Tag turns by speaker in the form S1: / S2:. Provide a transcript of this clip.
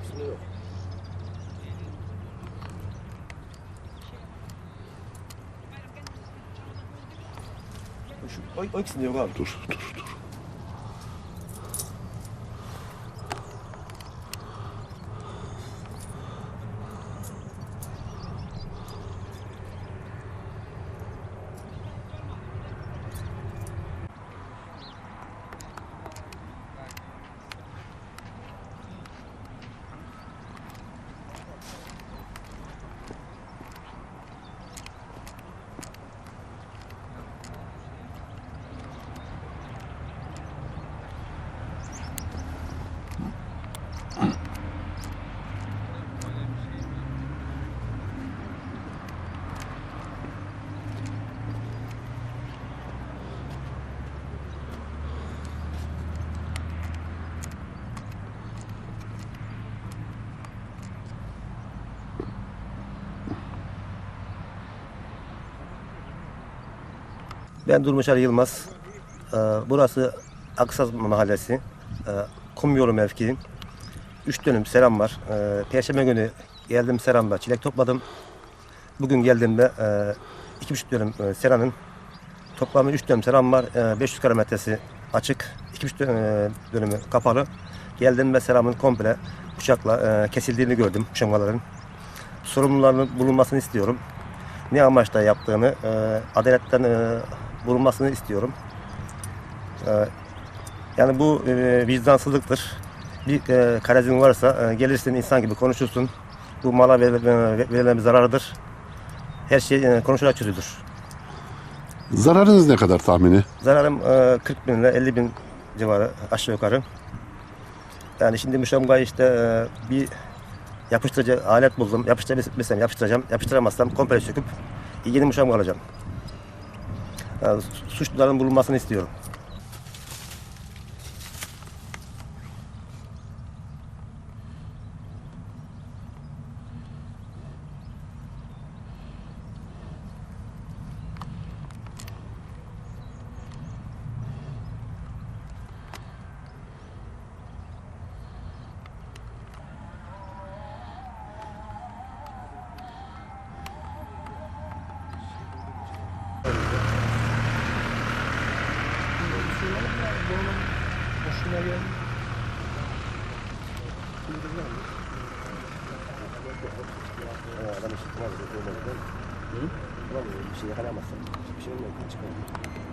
S1: ikisinde yok. Şu, o, o ikisinde yok abi.
S2: Dur dur dur.
S1: Ben Durmuş Ali Yılmaz. Ee, burası Aksaz Mahallesi. Ee, kum yolu mevkii. Üç dönüm seram var. Ee, Perşembe günü geldim seramda çilek topladım. Bugün geldiğimde e, iki buçuk dönüm e, seranın toplamı üç dönüm seram var. E, 500 kare metresi açık. iki buçuk dönüm, e, dönümü kapalı. Geldiğimde seramın komple bıçakla e, kesildiğini gördüm şamaların. Sorumluların bulunmasını istiyorum ne amaçla yaptığını, e, adaletten e, bulunmasını istiyorum. E, yani bu e, vicdansızlıktır. Bir e, varsa e, gelirsin insan gibi konuşursun. Bu mala ver- ver- verilen bir zararıdır. Her şey e, konuşarak çözülür.
S2: Zararınız ne kadar tahmini?
S1: Zararım e, 40 bin ile 50 bin civarı aşağı yukarı. Yani şimdi müşemgayı işte e, bir yapıştırıcı alet buldum. Yapıştırabilirsem yapıştıracağım. Yapıştıramazsam komple söküp yeni muşamga alacağım. Su- suçluların bulunmasını istiyorum. Adam işitmez. Bir şey yakalayamazsın. Hiçbir şey olmuyor. Çıkmıyor.